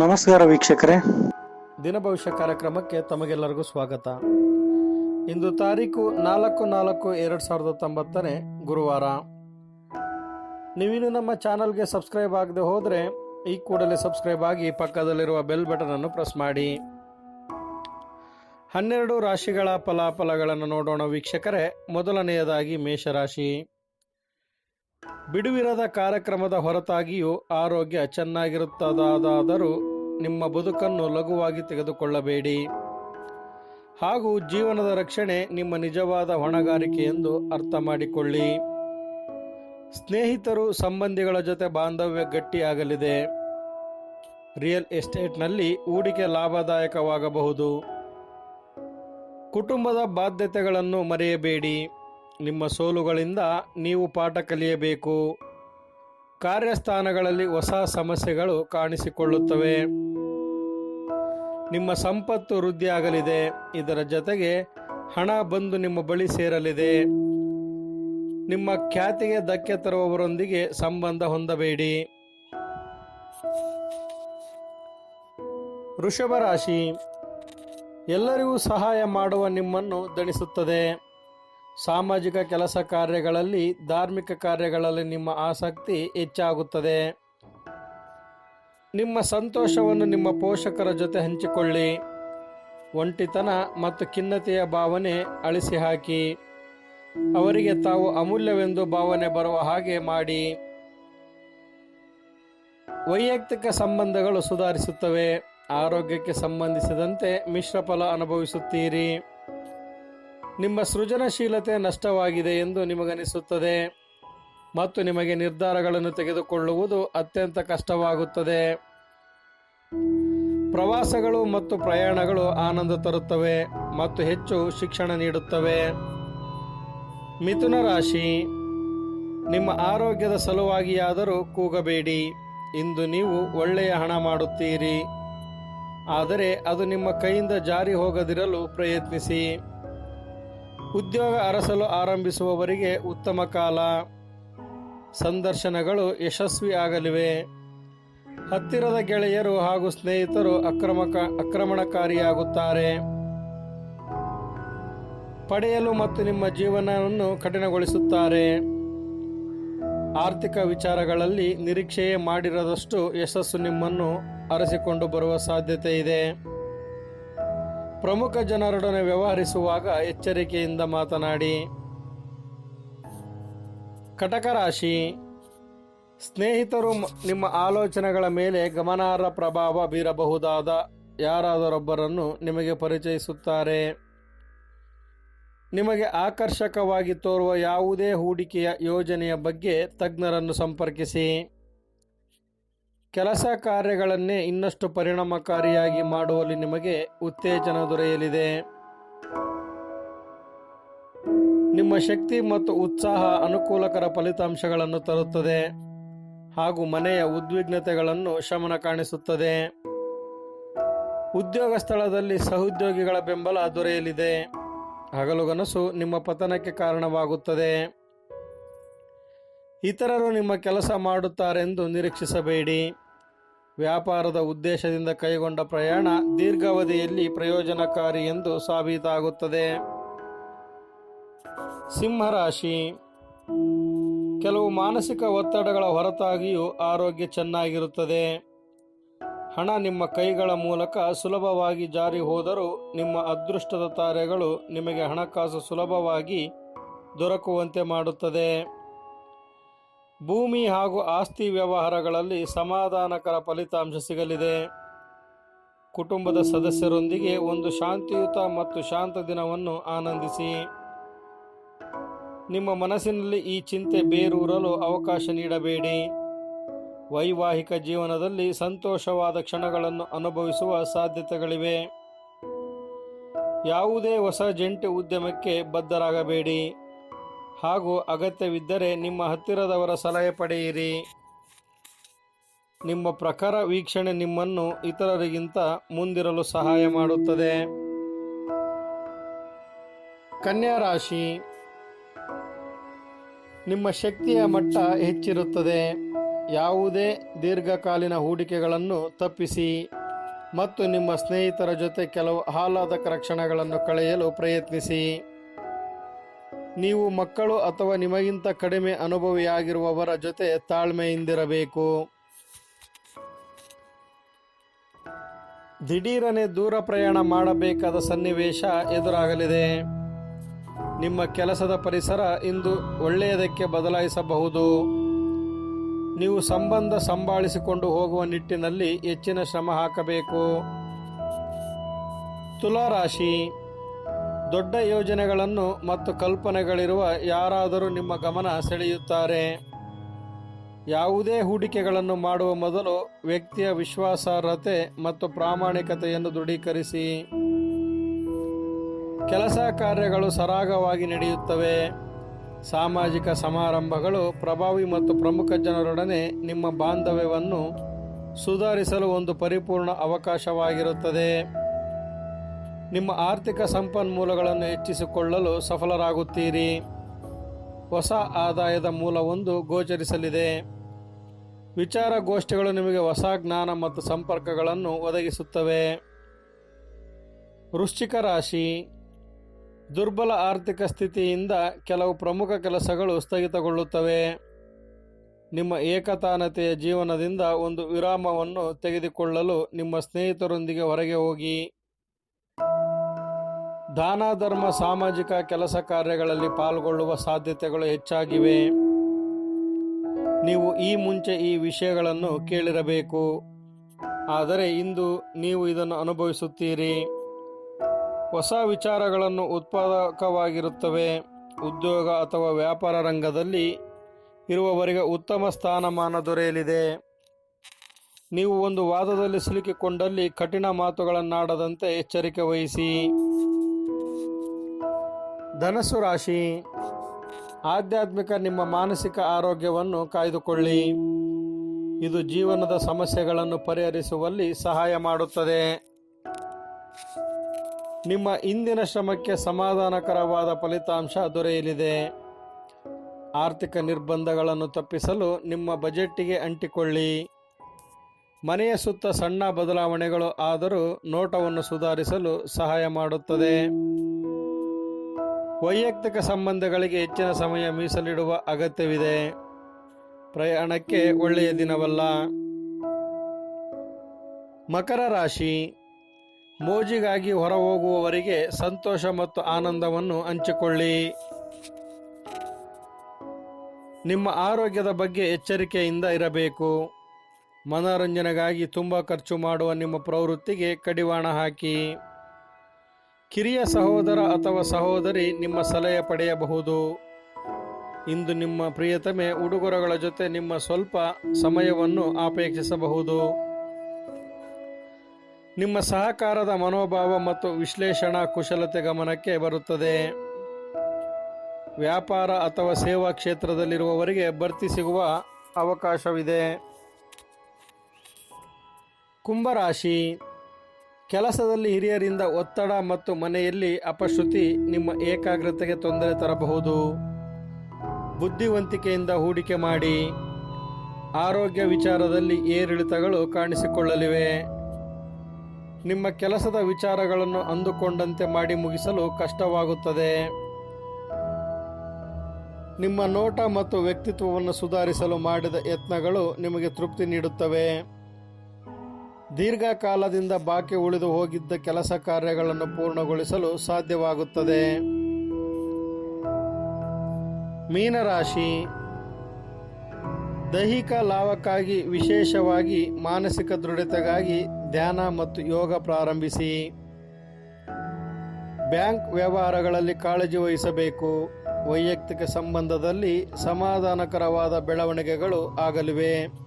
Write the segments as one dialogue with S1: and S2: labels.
S1: ನಮಸ್ಕಾರ ವೀಕ್ಷಕರೇ.
S2: ದಿನ ಭವಿಷ್ಯ ಕಾರ್ಯಕ್ರಮಕ್ಕೆ ತಮಗೆಲ್ಲರಿಗೂ ಸ್ವಾಗತ. ಇಂದು ತಾರೀಕು ನಾಲ್ಕು ನಾಲ್ಕು ಎರಡು ಸಾವಿರದ ತೊಂಬತ್ತನೇ ಗುರುವಾರ. ನೀವಿನ್ನು ನಮ್ಮ ಚಾನಲ್ಗೆ ಸಬ್ಸ್ಕ್ರೈಬ್ ಆಗದೆ ಹೋದರೆ ಈ ಕೂಡಲೇ ಸಬ್ಸ್ಕ್ರೈಬ್ ಆಗಿ ಪಕ್ಕದಲ್ಲಿರುವ ಬೆಲ್ ಬಟನನ್ನು ಪ್ರೆಸ್ ಮಾಡಿ. ಹನ್ನೆರಡು ರಾಶಿಗಳ ಫಲಾಫಲಗಳನ್ನು ನೋಡೋಣ ವೀಕ್ಷಕರೇ. ಮೊದಲನೆಯದಾಗಿ ಮೇಷರಾಶಿ. ಬಿಡುವಿರದ ಕಾರ್ಯಕ್ರಮದ ಹೊರತಾಗಿಯೂ ಆರೋಗ್ಯ ಚೆನ್ನಾಗಿರುತ್ತದಾದರೂ ನಿಮ್ಮ ಬದುಕನ್ನು ಲಘುವಾಗಿ ತೆಗೆದುಕೊಳ್ಳಬೇಡಿ. ಹಾಗೂ ಜೀವನದ ರಕ್ಷಣೆ ನಿಮ್ಮ ನಿಜವಾದ ಹೊಣೆಗಾರಿಕೆ ಎಂದು ಅರ್ಥ ಮಾಡಿಕೊಳ್ಳಿ. ಸ್ನೇಹಿತರು, ಸಂಬಂಧಿಗಳ ಜೊತೆ ಬಾಂಧವ್ಯ ಗಟ್ಟಿಯಾಗಲಿದೆ. ರಿಯಲ್ ಎಸ್ಟೇಟ್ನಲ್ಲಿ ಹೂಡಿಕೆ ಲಾಭದಾಯಕವಾಗಬಹುದು. ಕುಟುಂಬದ ಬಾಧ್ಯತೆಗಳನ್ನು ಮರೆಯಬೇಡಿ. ನಿಮ್ಮ ಸೋಲುಗಳಿಂದ ನೀವು ಪಾಠ ಕಲಿಯಬೇಕು. ಕಾರ್ಯಸ್ಥಾನಗಳಲ್ಲಿ ಹೊಸ ಸಮಸ್ಯೆಗಳು ಕಾಣಿಸಿಕೊಳ್ಳುತ್ತವೆ. ನಿಮ್ಮ ಸಂಪತ್ತು ವೃದ್ಧಿಯಾಗಲಿದೆ. ಇದರ ಜೊತೆಗೆ ಹಣ ಬಂದು ನಿಮ್ಮ ಬಳಿ ಸೇರಲಿದೆ. ನಿಮ್ಮ ಖ್ಯಾತಿಗೆ ಧಕ್ಕೆ ತರುವವರೊಂದಿಗೆ ಸಂಬಂಧ ಹೊಂದಬೇಡಿ. ವೃಷಭ ರಾಶಿ. ಎಲ್ಲರಿಗೂ ಸಹಾಯ ಮಾಡುವ ನಿಮ್ಮನ್ನು ದಣಿಸುತ್ತದೆ. ಸಾಮಾಜಿಕ ಕೆಲಸ ಕಾರ್ಯಗಳಲ್ಲಿ, ಧಾರ್ಮಿಕ ಕಾರ್ಯಗಳಲ್ಲಿ ನಿಮ್ಮ ಆಸಕ್ತಿ ಹೆಚ್ಚಾಗುತ್ತದೆ. ನಿಮ್ಮ ಸಂತೋಷವನ್ನು ನಿಮ್ಮ ಪೋಷಕರ ಜೊತೆ ಹಂಚಿಕೊಳ್ಳಿ. ಒಂಟಿತನ ಮತ್ತು ಖಿನ್ನತೆಯ ಭಾವನೆ ಅಳಿಸಿ ಹಾಕಿ. ಅವರಿಗೆ ತಾವು ಅಮೂಲ್ಯವೆಂದು ಭಾವನೆ ಬರುವ ಹಾಗೆ ಮಾಡಿ. ವೈಯಕ್ತಿಕ ಸಂಬಂಧಗಳು ಸುಧಾರಿಸುತ್ತವೆ. ಆರೋಗ್ಯಕ್ಕೆ ಸಂಬಂಧಿಸಿದಂತೆ ಮಿಶ್ರ ಫಲ ಅನುಭವಿಸುತ್ತೀರಿ. ನಿಮ್ಮ ಸೃಜನಶೀಲತೆ ನಷ್ಟವಾಗಿದೆ ಎಂದು ನಿಮಗನಿಸುತ್ತದೆ ಮತ್ತು ನಿಮಗೆ ನಿರ್ಧಾರಗಳನ್ನು ತೆಗೆದುಕೊಳ್ಳುವುದು ಅತ್ಯಂತ ಕಷ್ಟವಾಗುತ್ತದೆ. ಪ್ರವಾಸಗಳು ಮತ್ತು ಪ್ರಯಾಣಗಳು ಆನಂದ ತರುತ್ತವೆ ಮತ್ತು ಹೆಚ್ಚು ಶಿಕ್ಷಣ ನೀಡುತ್ತವೆ. ಮಿಥುನ ರಾಶಿ, ನಿಮ್ಮ ಆರೋಗ್ಯದ ಸಲುವಾಗಿಯಾದರೂ ಕೂಗಬೇಡಿ. ಇಂದು ನೀವು ಒಳ್ಳೆಯ ಹಣ ಮಾಡುತ್ತೀರಿ. ಆದರೆ ಅದು ನಿಮ್ಮ ಕೈಯಿಂದ ಜಾರಿ ಹೋಗದಿರಲು ಪ್ರಯತ್ನಿಸಿ. ಉದ್ಯೋಗ ಅರಸಲು ಆರಂಭಿಸುವವರಿಗೆ ಉತ್ತಮ ಕಾಲ. ಸಂದರ್ಶನಗಳು ಯಶಸ್ವಿ ಆಗಲಿವೆ. ಹತ್ತಿರದ ಗೆಳೆಯರು ಹಾಗೂ ಸ್ನೇಹಿತರು ಅಕ್ರಮಕ ಆಕ್ರಮಣಕಾರಿಯಾಗುತ್ತಾರೆ. ಪಡೆಯಲು ಮತ್ತು ನಿಮ್ಮ ಜೀವನವನ್ನು ಕಠಿಣಗೊಳಿಸುತ್ತಾರೆ. ಆರ್ಥಿಕ ವಿಚಾರಗಳಲ್ಲಿ ನಿರೀಕ್ಷೆಯೇ ಮಾಡಿರದಷ್ಟು ಯಶಸ್ಸು ನಿಮ್ಮನ್ನು ಅರಸಿಕೊಂಡು ಬರುವ ಸಾಧ್ಯತೆ ಇದೆ. ಪ್ರಮುಖ ಜನರೊಡನೆ ವ್ಯವಹರಿಸುವಾಗ ಎಚ್ಚರಿಕೆಯಿಂದ ಮಾತನಾಡಿ. ಕಟಕ ರಾಶಿ, ಸ್ನೇಹಿತರು ನಿಮ್ಮ ಆಲೋಚನೆಗಳ ಮೇಲೆ ಗಮನಾರ್ಹ ಪ್ರಭಾವ ಬೀರಬಹುದಾದ ಯಾರಾದರೊಬ್ಬರನ್ನು ನಿಮಗೆ ಪರಿಚಯಿಸುತ್ತಾರೆ. ನಿಮಗೆ ಆಕರ್ಷಕವಾಗಿ ತೋರುವ ಯಾವುದೇ ಹೂಡಿಕೆಯ ಯೋಜನೆಯ ಬಗ್ಗೆ ತಜ್ಞರನ್ನು ಸಂಪರ್ಕಿಸಿ. ಕೆಲಸ ಕಾರ್ಯಗಳನ್ನೇ ಇನ್ನಷ್ಟು ಪರಿಣಾಮಕಾರಿಯಾಗಿ ಮಾಡುವಲ್ಲಿ ನಿಮಗೆ ಉತ್ತೇಜನ ದೊರೆಯಲಿದೆ. ನಿಮ್ಮ ಶಕ್ತಿ ಮತ್ತು ಉತ್ಸಾಹ ಅನುಕೂಲಕರ ಫಲಿತಾಂಶಗಳನ್ನು ತರುತ್ತದೆ ಹಾಗೂ ಮನೆಯ ಉದ್ವಿಗ್ನತೆಗಳನ್ನು ಶಮನ ಕಾಣಿಸುತ್ತದೆ. ಉದ್ಯೋಗ ಸ್ಥಳದಲ್ಲಿ ಸಹೋದ್ಯೋಗಿಗಳ ಬೆಂಬಲ ದೊರೆಯಲಿದೆ. ಹಗಲುಗನಸು ನಿಮ್ಮ ಪತನಕ್ಕೆ ಕಾರಣವಾಗುತ್ತದೆ. ಇತರರು ನಿಮ್ಮ ಕೆಲಸ ಮಾಡುತ್ತಾರೆಂದು ನಿರೀಕ್ಷಿಸಬೇಡಿ. ವ್ಯಾಪಾರದ ಉದ್ದೇಶದಿಂದ ಕೈಗೊಂಡ ಪ್ರಯಾಣ ದೀರ್ಘಾವಧಿಯಲ್ಲಿ ಪ್ರಯೋಜನಕಾರಿ ಎಂದು ಸಾಬೀತಾಗುತ್ತದೆ. ಸಿಂಹರಾಶಿ. ಕೆಲವು ಮಾನಸಿಕ ಒತ್ತಡಗಳ ಹೊರತಾಗಿಯೂ ಆರೋಗ್ಯ ಚೆನ್ನಾಗಿರುತ್ತದೆ. ಹಣ ನಿಮ್ಮ ಕೈಗಳ ಮೂಲಕ ಸುಲಭವಾಗಿ ಜಾರಿ ಹೋದರೂ ನಿಮ್ಮ ಅದೃಷ್ಟದ ತಾರೆಗಳು ನಿಮಗೆ ಹಣಕಾಸು ಸುಲಭವಾಗಿ ದೊರಕುವಂತೆ ಮಾಡುತ್ತದೆ. ಭೂಮಿ ಹಾಗೂ ಆಸ್ತಿ ವ್ಯವಹಾರಗಳಲ್ಲಿ ಸಮಾಧಾನಕರ ಫಲಿತಾಂಶ ಸಿಗಲಿದೆ. ಕುಟುಂಬದ ಸದಸ್ಯರೊಂದಿಗೆ ಒಂದು ಶಾಂತಿಯುತ ಮತ್ತು ಶಾಂತ ದಿನವನ್ನು ಆನಂದಿಸಿ. ನಿಮ್ಮ ಮನಸ್ಸಿನಲ್ಲಿ ಈ ಚಿಂತೆ ಬೇರೂರಲು ಅವಕಾಶ ನೀಡಬೇಡಿ. ವೈವಾಹಿಕ ಜೀವನದಲ್ಲಿ ಸಂತೋಷವಾದ ಕ್ಷಣಗಳನ್ನು ಅನುಭವಿಸುವ ಸಾಧ್ಯತೆಗಳಿವೆ. ಯಾವುದೇ ಹೊಸ ಜಂಟಿ ಉದ್ಯಮಕ್ಕೆ ಬದ್ಧರಾಗಬೇಡಿ. ಹಾಗೂ ಅಗತ್ಯವಿದ್ದರೆ ನಿಮ್ಮ ಹತ್ತಿರದವರ ಸಲಹೆ ಪಡೆಯಿರಿ. ನಿಮ್ಮ ಪ್ರಖರ ವೀಕ್ಷಣೆ ನಿಮ್ಮನ್ನು ಇತರರಿಗಿಂತ ಮುಂದಿರಲು ಸಹಾಯ ಮಾಡುತ್ತದೆ. ಕನ್ಯಾ ರಾಶಿ, ನಿಮ್ಮ ಶಕ್ತಿಯ ಮಟ್ಟ ಹೆಚ್ಚಿರುತ್ತದೆ. ಯಾವುದೇ ದೀರ್ಘಕಾಲೀನ ಹೂಡಿಕೆಗಳನ್ನು ತಪ್ಪಿಸಿ ಮತ್ತು ನಿಮ್ಮ ಸ್ನೇಹಿತರ ಜೊತೆ ಕೆಲವು ಆಹ್ಲಾದಕರ ಕ್ಷಣಗಳನ್ನು ಕಳೆಯಲು ಪ್ರಯತ್ನಿಸಿ. ನೀವು ಮಕ್ಕಳು ಅಥವಾ ನಿಮಗಿಂತ ಕಡಿಮೆ ಅನುಭವಿಯಾಗಿರುವವರ ಜೊತೆ ತಾಳ್ಮೆಯಿಂದಿರಬೇಕು. ದಿಢೀರನೆ ದೂರ ಪ್ರಯಾಣ ಮಾಡಬೇಕಾದ ಸನ್ನಿವೇಶ ಎದುರಾಗಲಿದೆ. ನಿಮ್ಮ ಕೆಲಸದ ಪರಿಸರ ಇಂದು ಒಳ್ಳೆಯದಕ್ಕೆ ಬದಲಾಯಿಸಬಹುದು. ನೀವು ಸಂಬಂಧ ಸಂಭಾಳಿಸಿಕೊಂಡು ಹೋಗುವ ನಿಟ್ಟಿನಲ್ಲಿ ಹೆಚ್ಚಿನ ಶ್ರಮ ಹಾಕಬೇಕು. ತುಲಾರಾಶಿ ದೊಡ್ಡ ಯೋಜನೆಗಳನ್ನು ಮತ್ತು ಕಲ್ಪನೆಗಳಿರುವ ಯಾರಾದರೂ ನಿಮ್ಮ ಗಮನ ಸೆಳೆಯುತ್ತಾರೆ. ಯಾವುದೇ ಹೂಡಿಕೆಗಳನ್ನು ಮಾಡುವ ಮೊದಲು ವ್ಯಕ್ತಿಯ ವಿಶ್ವಾಸಾರ್ಹತೆ ಮತ್ತು ಪ್ರಾಮಾಣಿಕತೆಯನ್ನು ದೃಢೀಕರಿಸಿ. ಕೆಲಸ ಕಾರ್ಯಗಳು ಸರಾಗವಾಗಿ ನಡೆಯುತ್ತವೆ. ಸಾಮಾಜಿಕ ಸಮಾರಂಭಗಳು ಪ್ರಭಾವಿ ಮತ್ತು ಪ್ರಮುಖ ಜನರೊಡನೆ ನಿಮ್ಮ ಬಾಂಧವ್ಯವನ್ನು ಸುಧಾರಿಸಲು ಒಂದು ಪರಿಪೂರ್ಣ ಅವಕಾಶವಾಗಿರುತ್ತದೆ. ನಿಮ್ಮ ಆರ್ಥಿಕ ಸಂಪನ್ಮೂಲಗಳನ್ನು ಹೆಚ್ಚಿಸಿಕೊಳ್ಳಲು ಸಫಲರಾಗುತ್ತೀರಿ. ಹೊಸ ಆದಾಯದ ಮೂಲವೊಂದು ಗೋಚರಿಸಲಿದೆ. ವಿಚಾರಗೋಷ್ಠಿಗಳು ನಿಮಗೆ ಹೊಸ ಜ್ಞಾನ ಮತ್ತು ಸಂಪರ್ಕಗಳನ್ನು ಒದಗಿಸುತ್ತವೆ. ವೃಶ್ಚಿಕ ರಾಶಿ. ದುರ್ಬಲ ಆರ್ಥಿಕ ಸ್ಥಿತಿಯಿಂದ ಕೆಲವು ಪ್ರಮುಖ ಕೆಲಸಗಳು ಸ್ಥಗಿತಗೊಳ್ಳುತ್ತವೆ. ನಿಮ್ಮ ಏಕತಾನತೆಯ ಜೀವನದಿಂದ ಒಂದು ವಿರಾಮವನ್ನು ತೆಗೆದುಕೊಳ್ಳಲು ನಿಮ್ಮ ಸ್ನೇಹಿತರೊಂದಿಗೆ ಹೊರಗೆ ಹೋಗಿ. ದಾನ, ಧರ್ಮ, ಸಾಮಾಜಿಕ ಕೆಲಸ ಕಾರ್ಯಗಳಲ್ಲಿ ಪಾಲ್ಗೊಳ್ಳುವ ಸಾಧ್ಯತೆಗಳು ಹೆಚ್ಚಾಗಿವೆ. ನೀವು ಈ ಮುಂಚೆ ಈ ವಿಷಯಗಳನ್ನು ಕೇಳಿರಬೇಕು. ಆದರೆ ಇಂದು ನೀವು ಇದನ್ನು ಅನುಭವಿಸುತ್ತೀರಿ. ಹೊಸ ವಿಚಾರಗಳನ್ನು ಉತ್ಪಾದಕವಾಗಿರುತ್ತವೆ. ಉದ್ಯೋಗ ಅಥವಾ ವ್ಯಾಪಾರ ರಂಗದಲ್ಲಿ ಇರುವವರಿಗೆ ಉತ್ತಮ ಸ್ಥಾನಮಾನ ದೊರೆಯಲಿದೆ. ನೀವು ಒಂದು ವಾದದಲ್ಲಿ ಸಿಲುಕಿಕೊಂಡಲ್ಲಿ ಕಠಿಣ ಮಾತುಗಳನ್ನಾಡದಂತೆ ಎಚ್ಚರಿಕೆ ವಹಿಸಿ. ಧನಸ್ಸು ರಾಶಿ, ಆಧ್ಯಾತ್ಮಿಕ ನಿಮ್ಮ ಮಾನಸಿಕ ಆರೋಗ್ಯವನ್ನು ಕಾಯ್ದುಕೊಳ್ಳಿ. ಇದು ಜೀವನದ ಸಮಸ್ಯೆಗಳನ್ನು ಪರಿಹರಿಸುವಲ್ಲಿ ಸಹಾಯ ಮಾಡುತ್ತದೆ. ನಿಮ್ಮ ಇಂದಿನ ಶ್ರಮಕ್ಕೆ ಸಮಾಧಾನಕರವಾದ ಫಲಿತಾಂಶ ದೊರೆಯಲಿದೆ. ಆರ್ಥಿಕ ನಿರ್ಬಂಧಗಳನ್ನು ತಪ್ಪಿಸಲು ನಿಮ್ಮ ಬಜೆಟ್ಟಿಗೆ ಅಂಟಿಕೊಳ್ಳಿ. ಮನೆಯ ಸುತ್ತ ಸಣ್ಣ ಬದಲಾವಣೆಗಳು ಆದರೂ ನೋಟವನ್ನು ಸುಧಾರಿಸಲು ಸಹಾಯ ಮಾಡುತ್ತದೆ. ವೈಯಕ್ತಿಕ ಸಂಬಂಧಗಳಿಗೆ ಹೆಚ್ಚಿನ ಸಮಯ ಮೀಸಲಿಡುವ ಅಗತ್ಯವಿದೆ. ಪ್ರಯಾಣಕ್ಕೆ ಒಳ್ಳೆಯ ದಿನವಲ್ಲ. ಮಕರ ರಾಶಿ. ಮೋಜಿಗಾಗಿ ಹೊರ ಹೋಗುವವರಿಗೆ ಸಂತೋಷ ಮತ್ತು ಆನಂದವನ್ನು ಹಂಚಿಕೊಳ್ಳಿ. ನಿಮ್ಮ ಆರೋಗ್ಯದ ಬಗ್ಗೆ ಎಚ್ಚರಿಕೆಯಿಂದ ಇರಬೇಕು. ಮನೋರಂಜನೆಗಾಗಿ ತುಂಬ ಖರ್ಚು ಮಾಡುವ ನಿಮ್ಮ ಪ್ರವೃತ್ತಿಗೆ ಕಡಿವಾಣ ಹಾಕಿ. ಕಿರಿಯ ಸಹೋದರ ಅಥವಾ ಸಹೋದರಿ ನಿಮ್ಮ ಸಲಹೆ ಪಡೆಯಬಹುದು. ಇಂದು ನಿಮ್ಮ ಪ್ರಿಯತಮೆ ಉಡುಗೊರೆಗಳ ಜೊತೆ ನಿಮ್ಮ ಸ್ವಲ್ಪ ಸಮಯವನ್ನು ಅಪೇಕ್ಷಿಸಬಹುದು. ನಿಮ್ಮ ಸಹಕಾರದ ಮನೋಭಾವ ಮತ್ತು ವಿಶ್ಲೇಷಣಾ ಕುಶಲತೆ ಗಮನಕ್ಕೆ ಬರುತ್ತದೆ. ವ್ಯಾಪಾರ ಅಥವಾ ಸೇವಾ ಕ್ಷೇತ್ರದಲ್ಲಿರುವವರಿಗೆ ಬಡ್ತಿ ಸಿಗುವ ಅವಕಾಶವಿದೆ. ಕುಂಭರಾಶಿ ಕೆಲಸದಲ್ಲಿ ಹಿರಿಯರಿಂದ ಒತ್ತಡ ಮತ್ತು ಮನೆಯಲ್ಲಿ ಅಪಶ್ರುತಿ ನಿಮ್ಮ ಏಕಾಗ್ರತೆಗೆ ತೊಂದರೆ ತರಬಹುದು. ಬುದ್ಧಿವಂತಿಕೆಯಿಂದ ಹೂಡಿಕೆ ಮಾಡಿ. ಆರೋಗ್ಯ ವಿಚಾರದಲ್ಲಿ ಏರಿಳಿತಗಳು ಕಾಣಿಸಿಕೊಳ್ಳಲಿವೆ. ನಿಮ್ಮ ಕೆಲಸದ ವಿಚಾರಗಳನ್ನು ಅಂದುಕೊಂಡಂತೆ ಮಾಡಿ ಮುಗಿಸಲು ಕಷ್ಟವಾಗುತ್ತದೆ. ನಿಮ್ಮ ನೋಟ ಮತ್ತು ವ್ಯಕ್ತಿತ್ವವನ್ನು ಸುಧಾರಿಸಲು ಮಾಡಿದ ಯತ್ನಗಳು ನಿಮಗೆ ತೃಪ್ತಿ ನೀಡುತ್ತವೆ. ದೀರ್ಘಕಾಲದಿಂದ ಬಾಕಿ ಉಳಿದು ಹೋಗಿದ್ದ ಕೆಲಸ ಕಾರ್ಯಗಳನ್ನು ಪೂರ್ಣಗೊಳಿಸಲು ಸಾಧ್ಯವಾಗುತ್ತದೆ. ಮೀನರಾಶಿ. ದೈಹಿಕ ಲಾಭಕ್ಕಾಗಿ ವಿಶೇಷವಾಗಿ ಮಾನಸಿಕ ದೃಢತೆಗಾಗಿ ಧ್ಯಾನ ಮತ್ತು ಯೋಗ ಪ್ರಾರಂಭಿಸಿ. ಬ್ಯಾಂಕ್ ವ್ಯವಹಾರಗಳಲ್ಲಿ ಕಾಳಜಿ ವಹಿಸಬೇಕು. ವೈಯಕ್ತಿಕ ಸಂಬಂಧದಲ್ಲಿ ಸಮಾಧಾನಕರವಾದ ಬೆಳವಣಿಗೆಗಳು ಆಗಲಿವೆ.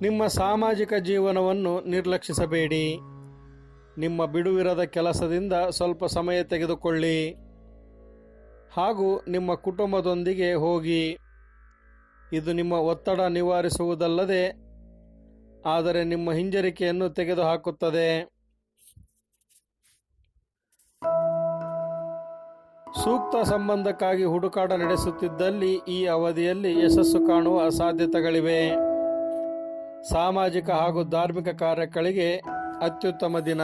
S2: ನಿಮ್ಮ ಸಾಮಾಜಿಕ ಜೀವನವನ್ನು ನಿರ್ಲಕ್ಷಿಸಬೇಡಿ. ನಿಮ್ಮ ಬಿಡುವಿರದ ಕೆಲಸದಿಂದ ಸ್ವಲ್ಪ ಸಮಯ ತೆಗೆದುಕೊಳ್ಳಿ. ಹಾಗೂ ನಿಮ್ಮ ಕುಟುಂಬದೊಂದಿಗೆ ಹೋಗಿ. ಇದು ನಿಮ್ಮ ಒತ್ತಡ ನಿವಾರಿಸುವುದಲ್ಲದೆ, ಆದರೆ ನಿಮ್ಮ ಹಿಂಜರಿಕೆಯನ್ನು ತೆಗೆದುಹಾಕುತ್ತದೆ. ಸೂಕ್ತ ಸಂಬಂಧಕ್ಕಾಗಿ ಹುಡುಕಾಟ ನಡೆಸುತ್ತಿದ್ದಲ್ಲಿ ಈ ಅವಧಿಯಲ್ಲಿ ಯಶಸ್ಸು ಕಾಣುವ ಸಾಧ್ಯತೆಗಳಿವೆ. ಸಾಮಾಜಿಕ ಹಾಗೂ ಧಾರ್ಮಿಕ ಕಾರ್ಯಗಳಿಗೆ ಅತ್ಯುತ್ತಮ ದಿನ.